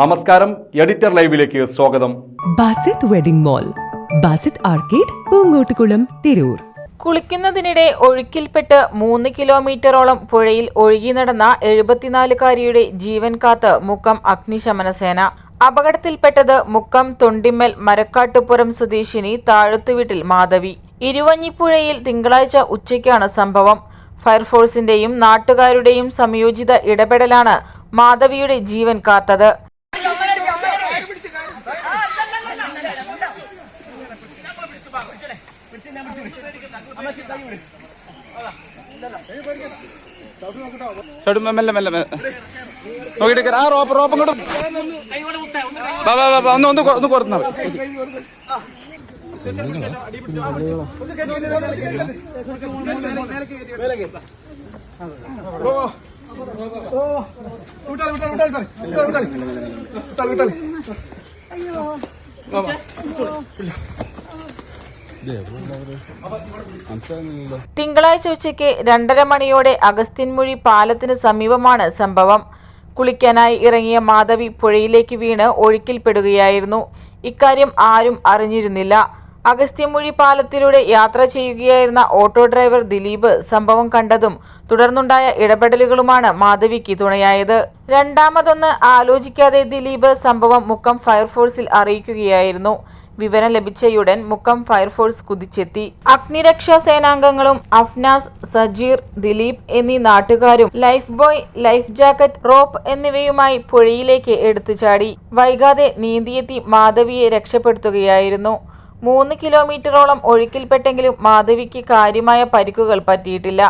നമസ്കാരം എഡിറ്റർ ലൈവിലേക്ക് സ്വാഗതം. Basith wedding mall Basith arcade Poongottukulam Tirur. കുളിക്കുന്നതിനിടെ ഒഴുക്കിൽപ്പെട്ട് മൂന്ന് കിലോമീറ്ററോളം പുഴയിൽ ഒഴുകി നടന്ന എഴുപത്തിനാലുകാരിയുടെ ജീവൻ കാത്ത് മുക്കം അഗ്നിശമന സേന അപകടത്തിൽപ്പെട്ടത് മുക്കം തൊണ്ടിമ്മൽ മരക്കാട്ടുപുറം സ്വദേശിനി താഴത്തുവീട്ടിൽ മാധവി. ഇരുവഞ്ഞിപ്പുഴയിൽ തിങ്കളാഴ്ച ഉച്ചയ്ക്കാണ് സംഭവം. ഫയർഫോഴ്സിന്റെയും നാട്ടുകാരുടെയും സംയോജിത ഇടപെടലാണ് മാധവിയുടെ ജീവൻ കാത്തത്. ചേട്ടൻ മെല്ലെ മെല്ലെ നോക്കിയിട്ട് ആ റോപ്പ് റോപ്പ് ഇങ്ങോട്ട് വാ, വാ, വാ, ഒന്ന് ഒന്ന് ഒന്ന് കൊ- ഒന്ന് കൊടുത്താ തിങ്കളാഴ്ച ഉച്ചയ്ക്ക് രണ്ടര മണിയോടെ അഗസ്ത്യൻമുഴി പാലത്തിന് സമീപമാണ് സംഭവം. കുളിക്കാനായി ഇറങ്ങിയ മാധവി പുഴയിലേക്ക് വീണ് ഒഴുക്കിൽപ്പെടുകയായിരുന്നു. ഇക്കാര്യം ആരും അറിഞ്ഞിരുന്നില്ല. അഗസ്ത്യമൊഴി പാലത്തിലൂടെ യാത്ര ചെയ്യുകയായിരുന്ന ഓട്ടോ ഡ്രൈവർ ദിലീപ് സംഭവം കണ്ടതും തുടർന്നുണ്ടായ ഇടപെടലുകളുമാണ് മാധവിക്ക് തുണയായത്. രണ്ടാമതൊന്ന് ആലോചിക്കാതെ ദിലീപ് സംഭവം മുക്കം ഫയർഫോഴ്സിൽ അറിയിക്കുകയായിരുന്നു. വിവരം ലഭിച്ചയുടൻ മുക്കം ഫയർഫോഴ്സ് കുതിച്ചെത്തി. അഗ്നിരക്ഷാ സേനാംഗങ്ങളും അഫ്നാസ് സജീർ ദിലീപ് എന്നീ നാട്ടുകാരും life buoy life jacket rope എന്നിവയുമായി പുഴയിലേക്ക് എടുത്തുചാടി വൈകാതെ നീന്തിയെത്തി മാധവിയെ രക്ഷപ്പെടുത്തുകയായിരുന്നു. മൂന്ന് കിലോമീറ്ററോളം ഒഴുക്കിൽപ്പെട്ടെങ്കിലും മാധവിക്ക് കാര്യമായ പരിക്കുകൾ പറ്റിയിട്ടില്ല.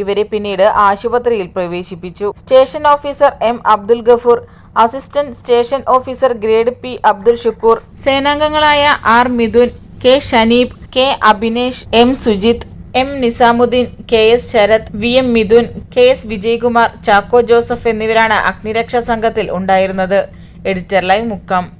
ഇവരെ പിന്നീട് ആശുപത്രിയിൽ പ്രവേശിപ്പിച്ചു. Station officer M Abdul Gafoor assistant station officer grade P Abdul Shukoor സേനാംഗങ്ങളായ R Mithun K Shaneeb K Abhinesh M Sujith M Nizamuddin K S Sarath V M Mithun K S Vijayakumar Chacko Joseph എന്നിവരാണ് അഗ്നിരക്ഷാ സംഘത്തിൽ ഉണ്ടായിരുന്നത്. Editor live Mukkam.